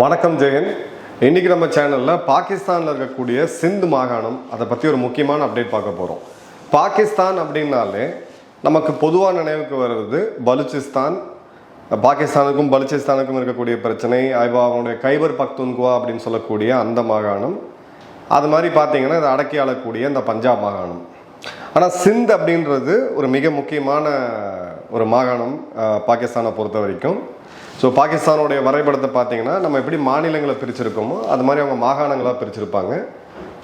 வணக்கம் ஜெயன். இன்றைக்கி நம்ம சேனலில் பாகிஸ்தானில் இருக்கக்கூடிய சிந்து மாகாணம் அதை பற்றி ஒரு முக்கியமான அப்டேட் பார்க்க போகிறோம் பாகிஸ்தான் அப்படின்னாலே நமக்கு பொதுவாக நினைவுக்கு வருவது பலுச்சிஸ்தான். பாகிஸ்தானுக்கும் பலுச்சிஸ்தானுக்கும் இருக்கக்கூடிய பிரச்சனை ஐவா அவனுடைய கைபர் பக்துன்குவா அப்படின்னு சொல்லக்கூடிய அந்த மாகாணம். அது மாதிரி பார்த்தீங்கன்னா இதை அடக்கி ஆளக்கூடிய இந்த பஞ்சாப் மாகாணம். ஆனால் சிந்த் அப்படின்றது ஒரு மிக முக்கியமான ஒரு மாகாணம் பாகிஸ்தானை பொறுத்த வரைக்கும். ஸோ பாகிஸ்தானுடைய வரைபடத்தை பார்த்தீங்கன்னா நம்ம எப்படி மாநிலங்களை பிரிச்சிருக்கோமோ அது மாதிரி அவங்க மாகாணங்களாக பிரிச்சிருப்பாங்க.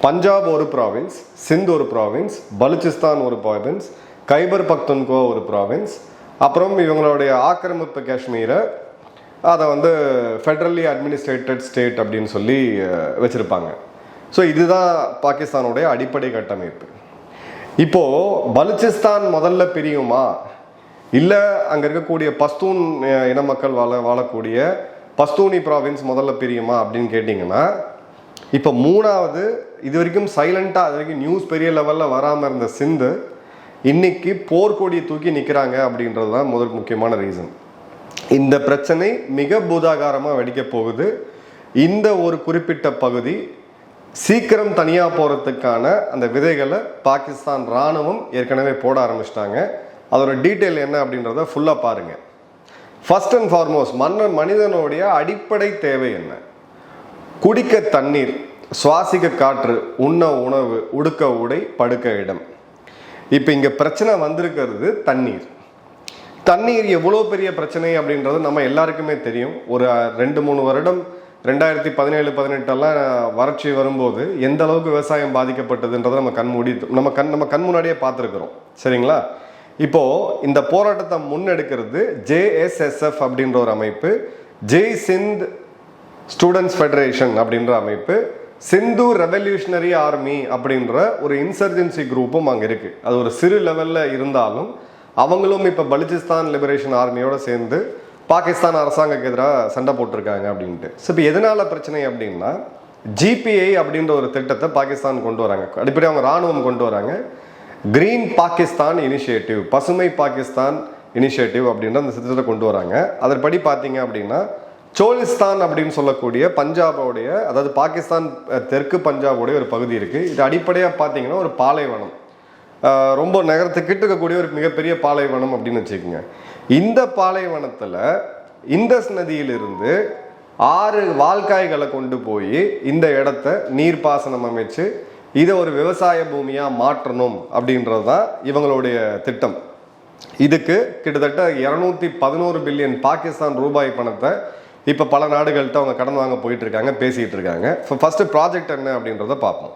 பஞ்சாப் ஒரு ப்ராவின்ஸ் சிந்து ஒரு ப்ராவின்ஸ் பலுச்சிஸ்தான் ஒரு ப்ராவின்ஸ் கைபர் பக்துன்கோ ஒரு ப்ராவின்ஸ் அப்புறம் இவங்களுடைய ஆக்கிரமிப்பு காஷ்மீரை அதை வந்து ஃபெட்ரலி அட்மினிஸ்ட்ரேட்டட் ஸ்டேட் அப்படின்னு சொல்லி வச்சுருப்பாங்க. ஸோ இதுதான் பாகிஸ்தானுடைய அடிப்படை கட்டமைப்பு. இப்போது பலுச்சிஸ்தான் முதல்ல பிரியுமா? இல்லை அங்கே இருக்கக்கூடிய பஸ்தூன் இன மக்கள் வாழ வாழக்கூடிய பஸ்தூனி ப்ராவின்ஸ் முதல்ல பிரியுமா அப்படின்னு கேட்டிங்கன்னா இப்போ மூணாவது இது வரைக்கும் சைலண்ட்டாக அது வரைக்கும் நியூஸ் பெரிய லெவலில் வராமல் இருந்த சிந்து இன்னைக்கு போர்க்கொடியை தூக்கி நிற்கிறாங்க அப்படின்றது தான் முதல் முக்கியமான ரீசன் இந்த பிரச்சனை மிக பூதாகாரமாக வெடிக்க போகுது. இந்த ஒரு குறிப்பிட்ட பகுதி சீக்கிரம் தனியாக போகிறதுக்கான அந்த விதைகளை பாகிஸ்தான் ராணுவம் ஏற்கனவே போட ஆரம்பிச்சிட்டாங்க. அதோட டீட்டெயில் என்ன அப்படின்றத ஃபுல்லாக பாருங்கள் ஃபஸ்ட் அண்ட் ஃபார்மோஸ்ட் மன்னன் மனிதனுடைய அடிப்படை தேவை என்ன? குடிக்க தண்ணீர் சுவாசிக்க காற்று உண்ண உணவு உடுக்க உடை படுக்க இடம். இப்போ இங்கே பிரச்சனை வந்திருக்கிறது தண்ணீர். தண்ணீர் எவ்வளோ பெரிய பிரச்சனை அப்படின்றது நம்ம எல்லாருக்குமே தெரியும். ஒரு ரெண்டு மூணு வருடம் ரெண்டாயிரத்தி பதினேழு பதினெட்டெல்லாம் வறட்சி வரும்போது எந்த அளவுக்கு விவசாயம் பாதிக்கப்பட்டதுன்றதை நம்ம கண் மூடி நம்ம கண் நம்ம கண் முன்னாடியே பார்த்துருக்குறோம். சரிங்களா? இப்போ இந்த போராட்டத்தை முன்னெடுக்கிறது ஜேஎஸ்எஸ்எஃப் அப்படின்ற ஒரு அமைப்பு ஜெய் சிந்த் ஸ்டூடெண்ட்ஸ் ஃபெடரேஷன் அப்படின்ற அமைப்பு சிந்து ரெவல்யூஷனரி ஆர்மி அப்படின்ற ஒரு இன்சர்ஜென்சி குரூப்பும் அங்கே இருக்குது அது ஒரு சிறு லெவலில் இருந்தாலும் அவங்களும் இப்போ பலுச்சிஸ்தான் லிபரேஷன் ஆர்மியோடு சேர்ந்து பாகிஸ்தான் அரசாங்கக்கு எதிராக சண்டை போட்டிருக்காங்க அப்படின்ட்டு. ஸோ இப்போ எதனால பிரச்சனை அப்படின்னா ஜிபிஐ அப்படின்ற ஒரு திட்டத்தை பாகிஸ்தான் கொண்டு வராங்க. அடிப்படையாக அவங்க ராணுவம் கொண்டு வராங்க. கிரீன் பாகிஸ்தான் இனிஷியேட்டிவ் பசுமை பாகிஸ்தான் இனிஷியேட்டிவ் அப்படின்ற அந்த திட்டத்தை கொண்டு வராங்க. அதன்படி பார்த்தீங்க அப்படின்னா சோலிஸ்தான் அப்படின்னு சொல்லக்கூடிய பஞ்சாபோடைய அதாவது பாகிஸ்தான் தெற்கு பஞ்சாபோடைய ஒரு பகுதி இருக்குது இது அடிப்படையாக பார்த்தீங்கன்னா ஒரு பாலைவனம். ரொம்ப நகரத்துக்கிட்ட இருக்கக்கூடிய ஒரு மிகப்பெரிய பாலைவனம் அப்படின்னு வச்சுக்கோங்க. இந்த பாலைவனத்தில் இந்தஸ் நதியிலிருந்து ஆறு வால்காய்களை கொண்டு போய் இந்த இடத்த நீர்ப்பாசனம் அமைச்சு இதை ஒரு விவசாய பூமியாக மாற்றணும் அப்படின்றது தான் இவங்களுடைய திட்டம். இதுக்கு கிட்டத்தட்ட இரநூத்தி பதினோரு பில்லியன் பாகிஸ்தான் ரூபாய் பணத்தை இப்போ பல நாடுகள்கிட்ட அவங்க கடன் வாங்க போயிட்டு இருக்காங்க பேசிகிட்டு இருக்காங்க ஃபர்ஸ்ட் ப்ராஜெக்ட் என்ன அப்படின்றத பார்ப்போம்.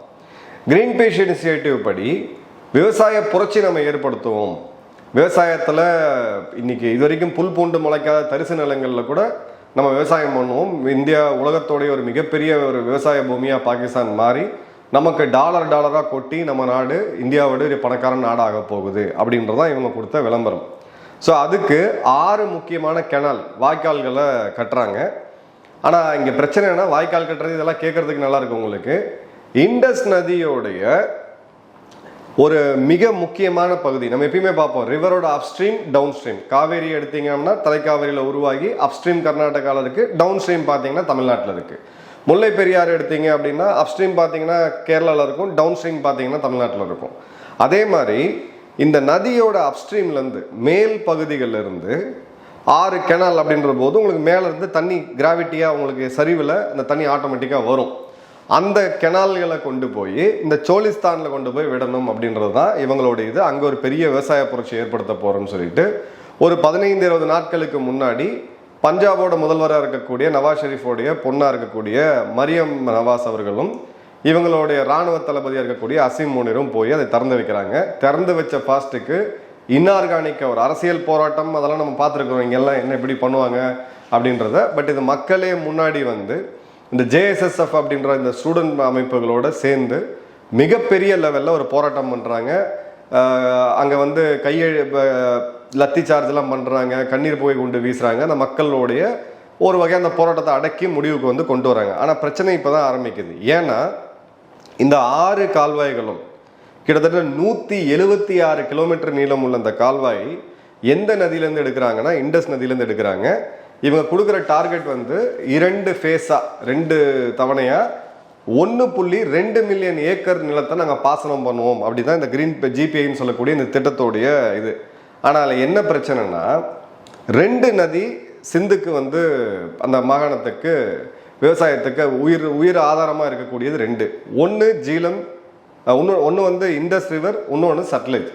கிரீன் பீஸ் இனிஷியேட்டிவ் படி விவசாய புரட்சி நம்ம ஏற்படுத்துவோம். விவசாயத்தில் இன்னைக்கு இது வரைக்கும் புல் பூண்டு முளைக்காத தரிசு நிலங்களில் கூட நம்ம விவசாயம் பண்ணுவோம். இந்தியா உலகத்தோடைய ஒரு மிகப்பெரிய ஒரு விவசாய பூமியாக பாகிஸ்தான் மாறி நமக்கு டாலர் டாலராக கொட்டி நம்ம நாடு இந்தியாவோட ஒரு பணக்கார நாடாக போகுது அப்படின்றதான் இவங்க கொடுத்த விளம்பரம். ஸோ அதுக்கு ஆறு முக்கியமான கெனல் வாய்க்கால்களை கட்டுறாங்க. ஆனால் இங்கே பிரச்சனை என்ன வாய்க்கால் கட்டுறது இதெல்லாம் கேட்கறதுக்கு நல்லா இருக்கு உங்களுக்கு. இண்டஸ் நதியோடைய ஒரு மிக முக்கியமான பகுதி நம்ம எப்பயுமே பார்ப்போம் ரிவரோட அப்ஸ்ட்ரீம் டவுன் ஸ்ட்ரீம் காவேரி எடுத்தீங்கன்னா தலைக்காவேரியில் உருவாகி அப்ஸ்ட்ரீம் கர்நாடகாவில் இருக்குது டவுன் ஸ்ட்ரீம் பார்த்தீங்கன்னா தமிழ்நாட்டில் இருக்குது முல்லை பெரியாறு எடுத்தீங்க அப்படின்னா அப்ஸ்ட்ரீம் பார்த்தீங்கன்னா கேரளாவில் இருக்கும் டவுன் ஸ்ட்ரீம் பார்த்தீங்கன்னா தமிழ்நாட்டில் இருக்கும். அதே மாதிரி இந்த நதியோட அப்ஸ்ட்ரீம்லேருந்து மேல் பகுதிகளிலிருந்து ஆறு கெனால் அப்படின்ற போது உங்களுக்கு மேலேருந்து தண்ணி கிராவிட்டியாக உங்களுக்கு சரிவில் அந்த தண்ணி ஆட்டோமேட்டிக்காக வரும். அந்த கெனால்களை கொண்டு போய் இந்த சோலிஸ்தானில் கொண்டு போய் விடணும் அப்படின்றது தான் இவங்களுடைய இது. அங்கே ஒரு பெரிய விவசாய புரட்சி ஏற்படுத்த போகிறோம்னு சொல்லிட்டு ஒரு பதினைந்து இருபது நாட்களுக்கு முன்னாடி பஞ்சாபோட முதல்வராக இருக்கக்கூடிய நவாஸ் ஷெரீஃபோடைய பொண்ணாக இருக்கக்கூடிய மரியம் நவாஸ் அவர்களும் இவங்களுடைய ராணுவ தளபதியாக இருக்கக்கூடிய அசீம் முனிரும் போய் அதை திறந்து வைக்கிறாங்க திறந்து வச்ச ஃபாஸ்ட்டுக்கு இன்ஆர்கானிக் ஒரு அரசியல் போராட்டம் அதெல்லாம் நம்ம பார்த்துருக்குறோம். இங்கெல்லாம் என்ன இப்படி பண்ணுவாங்க அப்படின்றத. பட் இது மக்களே முன்னாடி வந்து இந்த ஜேஎஸ்எஸ்எஃப் அப்படின்ற இந்த ஸ்டூடெண்ட் அமைப்புகளோட சேர்ந்து மிகப்பெரிய லெவலில் ஒரு போராட்டம் பண்ணுறாங்க அங்கே வந்து கையெழு லத்தி சார்ஜ்லாம் பண்ணுறாங்க கண்ணீர் புகை கொண்டு வீசுகிறாங்க அந்த மக்களுடைய ஒரு வகை அந்த போராட்டத்தை அடக்கி முடிவுக்கு வந்து கொண்டு வராங்க. ஆனால் பிரச்சனை இப்போ தான் ஆரம்பிக்குது. ஏன்னா இந்த ஆறு கால்வாய்களும் கிட்டத்தட்ட நூற்றி எழுபத்தி ஆறு கிலோமீட்டர் நீளம் உள்ள அந்த கால்வாய் எந்த நதியிலேருந்து எடுக்கிறாங்கன்னா இண்டஸ் நதியிலேருந்து எடுக்கிறாங்க. இவங்க கொடுக்குற டார்கெட் வந்து இரண்டு ஃபேஸாக ரெண்டு தவணையாக ஒன்று புள்ளி ரெண்டு மில்லியன் ஏக்கர் நிலத்தை நாங்கள் பாசனம் பண்ணுவோம். அப்படி தான் இந்த க்ரீன் ஜிபிஐன்னு சொல்லக்கூடிய இந்த திட்டத்தோடைய இது. ஆனால் அதில் என்ன பிரச்சனைனா ரெண்டு நதி சிந்துக்கு வந்து அந்த மாகாணத்துக்கு விவசாயத்துக்கு உயிர் உயிர் ஆதாரமாக இருக்கக்கூடியது ரெண்டு. ஒன்று ஜீலம் ஒன்று ஒன்று வந்து இண்டஸ் ரிவர் இன்னொன்று சட்லேஜ்.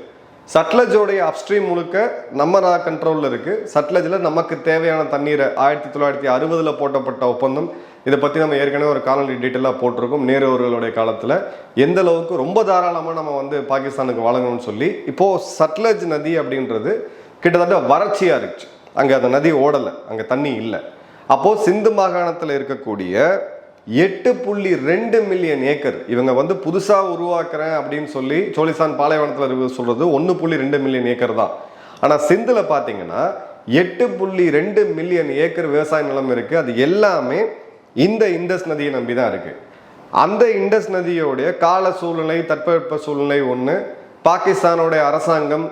சட்லஜோடைய அப்ஸ்ட்ரீம் முழுக்க நம்ம கண்ட்ரோலில் இருக்குது சட்லஜில் நமக்கு தேவையான தண்ணீரை ஆயிரத்தி தொள்ளாயிரத்தி அறுபதில் போட்டப்பட்ட ஒப்பந்தம். இதை பற்றி நம்ம ஏற்கனவே ஒரு காலநிலை டீட்டெயிலாக போட்டிருக்கோம். நேரு அவர்களுடைய காலத்தில். எந்த அளவுக்கு ரொம்ப தாராளமாக நம்ம வந்து பாகிஸ்தானுக்கு வழங்கணும்னு சொல்லி இப்போது சட்லஜ் நதி அப்படின்றது கிட்டத்தட்ட வறட்சியாக இருந்துச்சு. அங்கே அந்த நதி ஓடலை. அங்கே தண்ணி இல்லை. அப்போது சிந்து மாகாணத்தில் இருக்கக்கூடிய எட்டு புள்ளி ரெண்டு மில்லியன் ஏக்கர். இவங்க வந்து புதுசாக உருவாக்குறேன் அப்படின்னு சொல்லி சோலிசான் பாலைவனத்தில் சொல்கிறது ஒன்று புள்ளி ரெண்டு மில்லியன் ஏக்கர் தான். ஆனால் சிந்தில் பார்த்தீங்கன்னா எட்டு புள்ளி ரெண்டு மில்லியன் ஏக்கர் விவசாய நிலம் இருக்குது அது எல்லாமே இந்த இண்டஸ் நதியை நம்பி தான் இருக்குது அந்த இண்டஸ் நதியோடைய கால சூழ்நிலை தட்பவெப்ப சூழ்நிலை ஒன்று பாகிஸ்தானோடைய அரசாங்கம்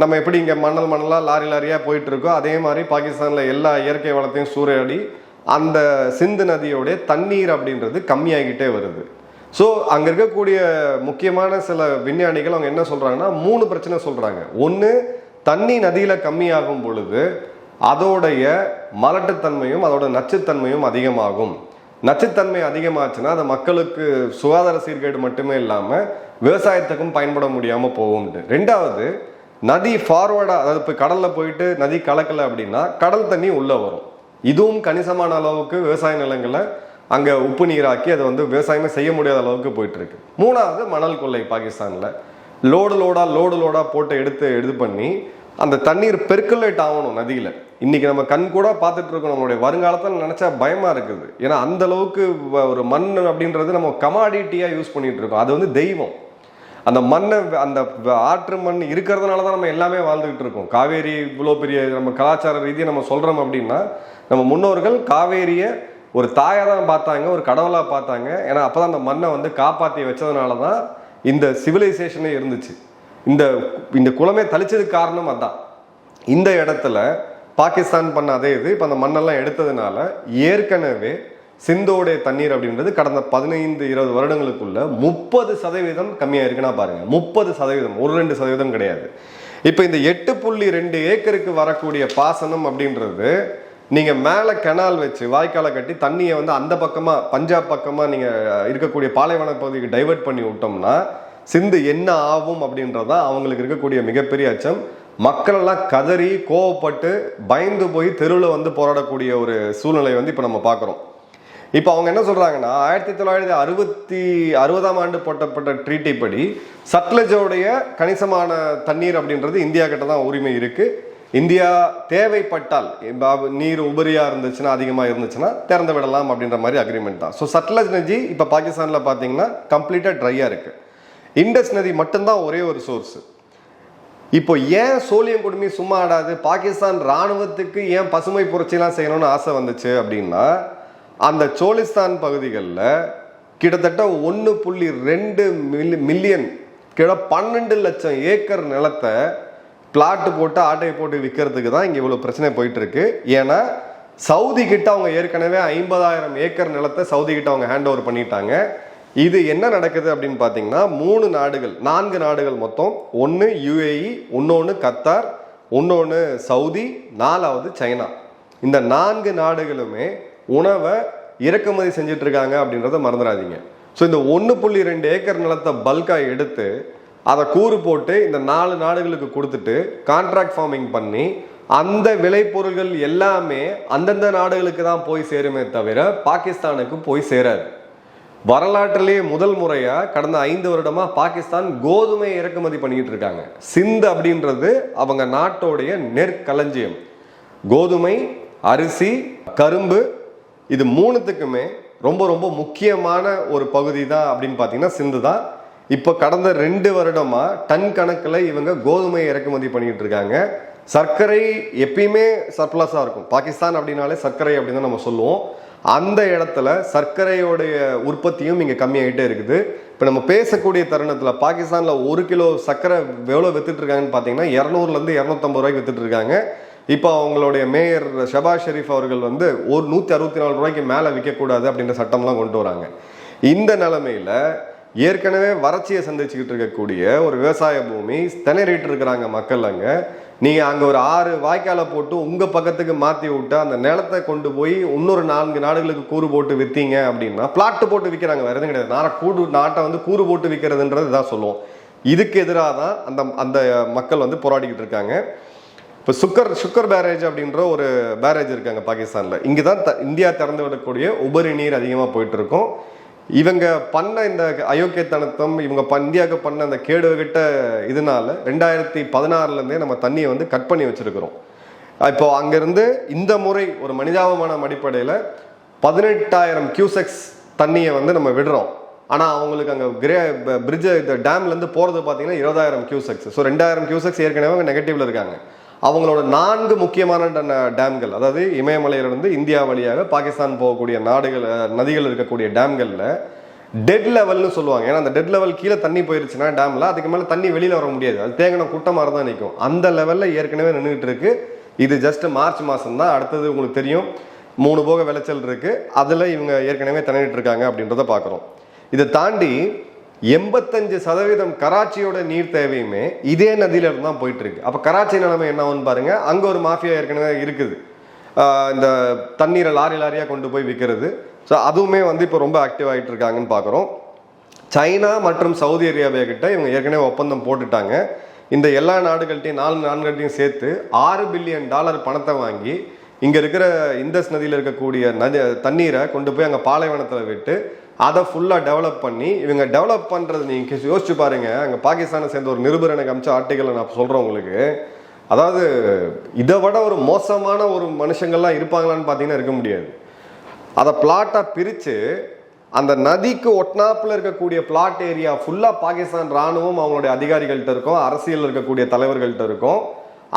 நம்ம எப்படி இங்கே மணல் மணலாக லாரி லாரியாக போயிட்டு இருக்கோ அதே மாதிரி பாகிஸ்தானில் எல்லா இயற்கை வளத்தையும் சூறையாடி அந்த சிந்து நதியோடைய தண்ணீர் அப்படின்றது கம்மியாகிட்டே வருது. ஸோ அங்கே இருக்கக்கூடிய முக்கியமான சில விஞ்ஞானிகள் அவங்க என்ன சொல்கிறாங்கன்னா மூணு பிரச்சனை சொல்கிறாங்க ஒன்று தண்ணி நதியில் கம்மியாகும் பொழுது அதோடைய மலட்டுத்தன்மையும் அதோட நச்சுத்தன்மையும் அதிகமாகும். நச்சுத்தன்மை அதிகமாச்சுன்னா அது மக்களுக்கு சுகாதார சீர்கேடு மட்டுமே இல்லாமல் விவசாயத்துக்கும் பயன்பட முடியாமல் போகும்ட்டு ரெண்டாவது நதி ஃபார்வர்டாக அதாவது இப்போ கடலில் போயிட்டு நதி கலக்கலை அப்படின்னா கடல் தண்ணி உள்ளே வரும். இதுவும் கணிசமான அளவுக்கு விவசாய நிலங்களை அங்கே உப்பு நீராக்கி அதை வந்து விவசாயமே செய்ய முடியாத அளவுக்கு போயிட்டுருக்கு. மூணாவது மணல் கொள்ளை பாகிஸ்தானில். லோடு லோடாக லோடு லோடாக போட்டு எடுத்து இது பண்ணி அந்த தண்ணீர் பெர்குலேட் ஆகணும் நதியில். இன்றைக்கி நம்ம கண் கூட பார்த்துட்டு இருக்கோம். நம்மளுடைய வருங்காலத்தில் நினச்சா பயமாக இருக்குது. ஏன்னா அந்த அளவுக்கு வ- ஒரு மண் அப்படின்றது நம்ம கமாடிட்டியாக யூஸ் பண்ணிகிட்டு இருக்கோம். அது வந்து தெய்வம். அந்த மண்ணை அந்த ஆற்று மண் இருக்கிறதுனால தான் நம்ம எல்லாமே வாழ்ந்துகிட்டு இருக்கோம். காவேரி இவ்வளோ பெரிய நம்ம கலாச்சார ரீதியை நம்ம சொல்கிறோம் அப்படின்னா நம்ம முன்னோர்கள் காவேரியை ஒரு தாயாக தான் பார்த்தாங்க ஒரு கடவுளாக பார்த்தாங்க. ஏன்னா அப்போ தான் அந்த மண்ணை வந்து காப்பாற்றி வச்சதுனால தான் இந்த சிவிலைசேஷனே இருந்துச்சு. இந்த இந்த குளமே தளிச்சதுக்கு காரணம் அதான். இந்த இடத்துல பாகிஸ்தான் பண்ண அதே இது இப்போ அந்த மண்ணெல்லாம் எடுத்ததுனால ஏற்கனவே சிந்தோடைய தண்ணீர் அப்படின்றது கடந்த பதினைந்து இருபது வருடங்களுக்குள்ள முப்பது சதவீதம் கம்மியாக இருக்குன்னா பாருங்க. முப்பது சதவீதம். ஒரு ரெண்டு சதவீதம் கிடையாது. இப்போ இந்த எட்டு புள்ளி ரெண்டு ஏக்கருக்கு வரக்கூடிய பாசனம் அப்படின்றது நீங்க மேலே கெனால் வச்சு வாய்க்காலை கட்டி தண்ணியை வந்து அந்த பக்கமா பஞ்சாப் பக்கமா நீங்க இருக்கக்கூடிய பாலைவன பகுதிக்கு டைவர்ட் பண்ணி விட்டோம்னா சிந்து என்ன ஆகும் அப்படின்றதான் அவங்களுக்கு இருக்கக்கூடிய மிகப்பெரிய அச்சம். மக்களெல்லாம் கதறி கோவப்பட்டு பயந்து போய் தெருவில் வந்து போராடக்கூடிய ஒரு சூழ்நிலை வந்து இப்போ நம்ம பார்க்குறோம். இப்போ அவங்க என்ன சொல்கிறாங்கன்னா ஆயிரத்தி தொள்ளாயிரத்தி அறுபத்தி அறுபதாம் ஆண்டு போட்டப்பட்ட ட்ரீட்டி படி சட்லஜோடைய கணிசமான தண்ணீர் அப்படின்றது இந்தியா கிட்ட தான் உரிமை இருக்குது இந்தியா தேவைப்பட்டால் நீர் உபரியாக இருந்துச்சுன்னா அதிகமாக இருந்துச்சுன்னா திறந்து விடலாம் அப்படின்ற மாதிரி அக்ரிமெண்ட் தான். ஸோ சட்லஜ் நதி இப்போ பாகிஸ்தானில் பார்த்தீங்கன்னா கம்ப்ளீட்டாக ட்ரையாக இருக்குது இண்டஸ் நதி மட்டும்தான் ஒரே ஒரு சோர்ஸ் இப்போ ஏன் சோழியம் குடுமி சும்மா ஆடாது? பாகிஸ்தான் ராணுவத்துக்கு ஏன் பசுமை புரட்சிலாம் செய்யணும்னு ஆசை வந்துச்சு அப்படின்னா அந்த சோலிஸ்தான் பகுதிகளில் கிட்டத்தட்ட ஒன்று புள்ளி ரெண்டு மில்லி மில்லியன் கிட்ட பன்னெண்டு லட்சம் ஏக்கர் நிலத்தை பிளாட்டு போட்டு ஆட்டையை போட்டு விற்கிறதுக்கு தான் இங்கே இவ்வளோ பிரச்சனை போயிட்டுருக்கு. ஏன்னா சவுதி கிட்ட அவங்க ஏற்கனவே ஐம்பதாயிரம் ஏக்கர் நிலத்தை சவுதி கிட்ட அவங்க ஹேண்ட் ஓவர் பண்ணிட்டாங்க. இது என்ன நடக்குது அப்படின்னு பார்த்தீங்கன்னா மூணு நாடுகள் நான்கு நாடுகள் மொத்தம். ஒன்று யுஏஇ இன்னொன்று கத்தார் இன்னொன்று சவுதி நாலாவது சைனா. இந்த நான்கு நாடுகளுமே உணவை இறக்குமதி செஞ்சுட்டு இருக்காங்க அப்படின்றத மறந்துடாதீங்க ஸோ இந்த ஒன்று புள்ளி ரெண்டு ஏக்கர் நிலத்தை பல்காக எடுத்து அதை கூறு போட்டு இந்த நாலு நாடுகளுக்கு கொடுத்துட்டு கான்ட்ராக்ட் ஃபார்மிங் பண்ணி அந்த விளைபொருள்கள் எல்லாமே அந்தந்த நாடுகளுக்கு தான் போய் சேருமே தவிர பாகிஸ்தானுக்கு போய் சேராது. வரலாற்றிலேயே முதல் முறையாக கடந்த ஐந்து வருடமாக பாகிஸ்தான் கோதுமை இறக்குமதி பண்ணிக்கிட்டு இருக்காங்க சிந்து அப்படின்றது அவங்க நாட்டோடைய நெற்களஞ்சியம். கோதுமை அரிசி கரும்பு இது மூணுத்துக்குமே ரொம்ப ரொம்ப முக்கியமான ஒரு பகுதி தான் அப்படின்னு பார்த்தீங்கன்னா சிந்து தான். இப்போ கடந்த ரெண்டு வருடமா டன் கணக்கில் இவங்க கோதுமை இறக்குமதி பண்ணிட்டு இருக்காங்க. சர்க்கரை எப்பயுமே சர்ப்ளஸாக இருக்கும். பாகிஸ்தான் அப்படின்னாலே சர்க்கரை அப்படின்னு தான் நம்ம சொல்லுவோம். அந்த இடத்துல சர்க்கரையோடைய உற்பத்தியும் இங்கே கம்மியாகிட்டே இருக்குது. இப்போ நம்ம பேசக்கூடிய தருணத்தில் பாகிஸ்தானில் ஒரு கிலோ சர்க்கரை எவ்வளோ வித்துட்டு இருக்காங்கன்னு பார்த்தீங்கன்னா இரநூறுலேருந்து இரநூத்தம்பது ரூபாய்க்கு வித்துட்டு இருக்காங்க. இப்போ அவங்களுடைய மேயர் ஷபாஸ் ஷெரீஃப் அவர்கள் வந்து ஒரு நூற்றி அறுபத்தி நாலு ரூபாய்க்கு மேலே விற்கக்கூடாது அப்படின்ற சட்டம்லாம் கொண்டு வராங்க. இந்த நிலமையில் ஏற்கனவே வறட்சியை சந்திச்சுக்கிட்டு இருக்கக்கூடிய ஒரு விவசாய பூமி திணறிட்டு இருக்கிறாங்க மக்கள் அங்கே. நீங்கள் அங்கே ஒரு ஆறு வாய்க்காலை போட்டு உங்கள் பக்கத்துக்கு மாற்றி விட்டு அந்த நிலத்தை கொண்டு போய் இன்னொரு நான்கு நாடுகளுக்கு கூறு போட்டு விற்றீங்க அப்படின்னா பிளாட்டு போட்டு விற்கிறாங்க வேறு எதுவும் கிடையாது. நாரை கூடு நாட்டை வந்து கூறு போட்டு விற்கிறதுன்றது தான் சொல்லுவோம். இதுக்கு எதிராக தான் அந்த அந்த மக்கள் வந்து போராடிக்கிட்டு இருக்காங்க. இப்போ சுக்கர் சுக்கர் பேரேஜ் அப்படின்ற ஒரு பேரேஜ் இருக்காங்க பாகிஸ்தானில். இங்கே தான் த இந்தியா திறந்து விடக்கூடிய உபரி நீர் அதிகமாக போயிட்டு இருக்கும் இவங்க பண்ண இந்த அயோக்கியத்தனத்தம் இவங்க ப- இந்தியாவுக்கு பண்ண அந்த கேடு கிட்ட இதனால ரெண்டாயிரத்தி பதினாறுலேருந்தே நம்ம தண்ணியை வந்து கட் பண்ணி வச்சுருக்கிறோம். இப்போ அங்கேருந்து இந்த முறை ஒரு மனிதாபமான அடிப்படையில் பதினெட்டாயிரம் கியூசெக்ஸ் தண்ணியை வந்து நம்ம விடுறோம். ஆனால் அவங்களுக்கு அங்கே கிரே பிரிட்ஜ் இந்த டேம்லேருந்து போகிறது பார்த்தீங்கன்னா இருபதாயிரம் கியூசெக்ஸ் ஸோ ரெண்டாயிரம் கியூசெக்ஸ் ஏற்கனவே அவங்க நெகட்டிவில் இருக்காங்க. அவங்களோட நான்கு முக்கியமான ட- டேம்கள் அதாவது இமயமலையிலிருந்து இந்தியா வழியாக பாகிஸ்தான் போகக்கூடிய நாடுகள் நதிகள் இருக்கக்கூடிய டேம்களில் டெட் லெவல்னு சொல்லுவாங்க. ஏன்னா அந்த டெட் லெவல் கீழே தண்ணி போயிருச்சுன்னா டேம்ல அதுக்கு மேலே தண்ணி வெளியில் வர முடியாது. அது தேங்கின கூட்டமாக தான் நிற்கும் அந்த லெவலில் ஏற்கனவே நின்றுட்டு இருக்கு. இது ஜஸ்ட் மார்ச் மாதம் தான். அடுத்தது உங்களுக்கு தெரியும். மூணு போக விளைச்சல் இருக்கு. அதில் இவங்க ஏற்கனவே திணறிட்டு இருக்காங்க அப்படின்றத பார்க்குறோம் இதை தாண்டி எண்பத்தஞ்சு சதவீதம் கராச்சியோட நீர் தேவையுமே இதே நதியிலிருந்து தான் போயிட்டு இருக்கு அப்போ கராச்சி நிலைமை என்ன ஆகும்னு பாருங்க. அங்கே ஒரு மாஃபியா ஏற்கனவே இருக்குது. இந்த தண்ணீரை லாரி லாரியாக கொண்டு போய் விற்கிறது ஸோ அதுவுமே வந்து இப்போ ரொம்ப ஆக்டிவ் ஆகிட்டு இருக்காங்கன்னு பார்க்குறோம் சைனா மற்றும் சவுதி அரேபியா கிட்ட இவங்க ஏற்கனவே ஒப்பந்தம் போட்டுட்டாங்க. இந்த எல்லா நாடுகள்கிட்டையும் நாலு நாடுகள்ட்டையும் சேர்த்து ஆறு பில்லியன் டாலர் பணத்தை வாங்கி இங்கே இருக்கிற இந்தஸ் நதியில் இருக்கக்கூடிய நதி தண்ணீரை கொண்டு போய் அங்கே பாலைவனத்தில் விட்டு அதை ஃபுல்லாக டெவலப் பண்ணி இவங்க டெவலப் பண்ணுறது நீங்கள் யோசிச்சு பாருங்கள் அங்கே பாகிஸ்தானை சேர்ந்த ஒரு நிருபர் எனக்கு அமிச்ச ஆர்டிக்கலை நான் சொல்கிறேன் உங்களுக்கு. அதாவது இதை விட ஒரு மோசமான ஒரு மனுஷங்கள்லாம் இருப்பாங்களான்னு பார்த்தீங்கன்னா இருக்க முடியாது. அதை பிளாட்டாக பிரித்து அந்த நதிக்கு ஒட்னாப்பில் இருக்கக்கூடிய பிளாட் ஏரியா ஃபுல்லாக பாகிஸ்தான் ராணுவம் அவங்களுடைய அதிகாரிகள்கிட்ட இருக்கும் அரசியல் இருக்கக்கூடிய தலைவர்கள்ட்ட இருக்கும்.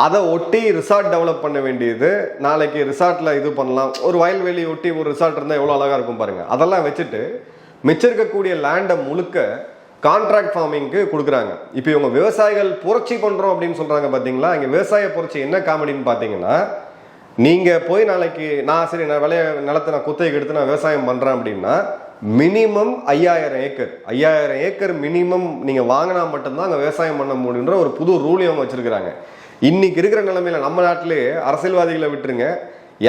அதை ஒட்டி ரிசார்ட் டெவலப் பண்ண வேண்டியது. நாளைக்கு ரிசார்ட்டில் இது பண்ணலாம். ஒரு வயல்வெளி ஒட்டி ஒரு ரிசார்ட் இருந்தால் எவ்வளோ அழகாக இருக்கும் பாருங்கள் அதெல்லாம் வச்சுட்டு மிச்சம் இருக்கக்கூடிய லேண்டை முழுக்க கான்ட்ராக்ட் ஃபார்மிங்க்கு கொடுக்குறாங்க. இப்போ இவங்க விவசாயிகள் புரட்சி பண்ணுறோம் அப்படின்னு சொல்கிறாங்க பார்த்தீங்களா இங்கே விவசாய புரட்சி என்ன காமெடின்னு பார்த்தீங்கன்னா நீங்கள் போய் நாளைக்கு நான் சரி நான் விளைய நிலத்தை நான் குத்தகைக்கு எடுத்து நான் விவசாயம் பண்ணுறேன் அப்படின்னா மினிமம் ஐயாயிரம் ஏக்கர் ஐயாயிரம் ஏக்கர் மினிமம் நீங்கள் வாங்கினா மட்டும்தான் அங்கே விவசாயம் பண்ண முடியுன்ற ஒரு புது ரூல் அவங்க வச்சுருக்கிறாங்க. இன்றைக்கி இருக்கிற நிலமையில நம்ம நாட்டிலே அரசியல்வாதிகளை விட்டுருங்க.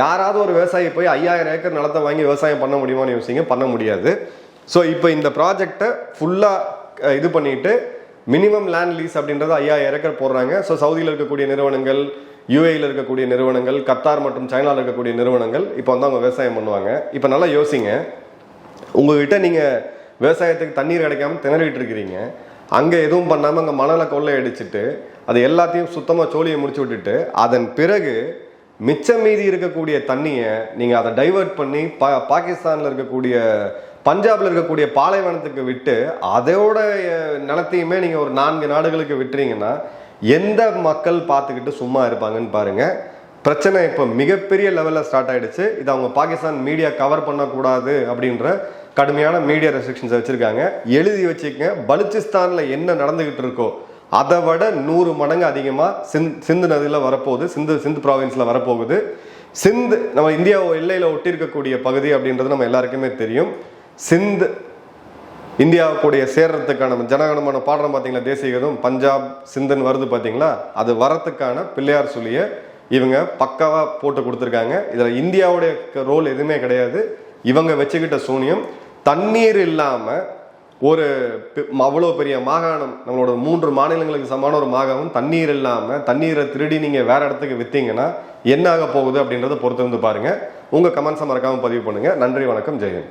யாராவது ஒரு விவசாயி போய் ஐயாயிரம் ஏக்கர் நிலத்தை வாங்கி விவசாயம் பண்ண முடியுமான்னு யோசிங்க. பண்ண முடியாது. ஸோ இப்போ இந்த ப்ராஜெக்டை ஃபுல்லாக இது பண்ணிட்டு மினிமம் லேண்ட் லீஸ் அப்படின்றது ஐயாயிரம் ஏக்கர் போடுறாங்க. ஸோ சவுதியில் இருக்கக்கூடிய நிறுவனங்கள் யூஏயில் இருக்கக்கூடிய நிறுவனங்கள் கத்தார் மற்றும் சைனாவில் இருக்கக்கூடிய நிறுவனங்கள் இப்போ வந்து அவங்க விவசாயம் பண்ணுவாங்க. இப்போ நல்லா யோசிங்க. உங்ககிட்ட நீங்கள் விவசாயத்துக்கு தண்ணீர் கிடைக்காம திணறிட்டு இருக்கிறீங்க. அங்கே எதுவும் பண்ணாமல் அங்கே மணலை கொள்ளை அடிச்சுட்டு அது எல்லாத்தையும் சுத்தமாக சோழியை முடிச்சு விட்டுட்டு அதன் பிறகு மிச்சம் மீதி இருக்கக்கூடிய தண்ணியை நீங்கள் அதை டைவர்ட் பண்ணி பா பாகிஸ்தானில் இருக்கக்கூடிய பஞ்சாபில் இருக்கக்கூடிய பாலைவனத்துக்கு விட்டு அதோட நிலத்தையுமே நீங்கள் ஒரு நான்கு நாடுகளுக்கு விட்டுறீங்கன்னா எந்த மக்கள் பார்த்துக்கிட்டு சும்மா இருப்பாங்கன்னு பாருங்கள் பிரச்சனை இப்போ மிகப்பெரிய லெவலில் ஸ்டார்ட் ஆகிடுச்சு இது அவங்க பாகிஸ்தான் மீடியா கவர் பண்ணக்கூடாது அப்படின்ற கடுமையான மீடியா ரெஸ்ட்ரிக்ஷன்ஸை வச்சுருக்காங்க. எழுதி வச்சுக்கங்க பலுச்சிஸ்தானில் என்ன நடந்துக்கிட்டு இருக்கோ அதை விட நூறு மடங்கு அதிகமாக சிந்த் சிந்து நதியில் வரப்போகுது. சிந்து சிந்து ப்ராவின்ஸில் வரப்போகுது. சிந்து நம்ம இந்தியா எல்லையில் ஒட்டி இருக்கக்கூடிய பகுதி அப்படின்றது நம்ம எல்லாருக்குமே தெரியும். சிந்து இந்தியாவுக்குடைய சேர்றதுக்கான ஜனகணமான பாடுறோம் பார்த்தீங்களா? தேசிய கீதம் பஞ்சாப் சிந்துன்னு வருது பார்த்தீங்களா? அது வரத்துக்கான பிள்ளையார் சொல்லிய இவங்க பக்காவாக போட்டு கொடுத்துருக்காங்க. இதில் இந்தியாவுடைய ரோல் எதுவுமே கிடையாது. இவங்க வச்சுக்கிட்ட சூனியம் தண்ணீர் இல்லாமல் ஒரு பெ- அவ்வளோ பெரிய மாகாணம் நம்மளோட மூன்று மாநிலங்களுக்கு சமான ஒரு மாகாணம் தண்ணீர் இல்லாமல் தண்ணீரை திருடி நீங்கள் வேறு இடத்துக்கு விற்றீங்கன்னா என்ன ஆக போகுது அப்படின்றத பொறுத்து வந்து பாருங்கள் உங்கள் கமெண்ட்ஸை மறக்காமல் பதிவு பண்ணுங்கள் நன்றி வணக்கம் ஜெயன்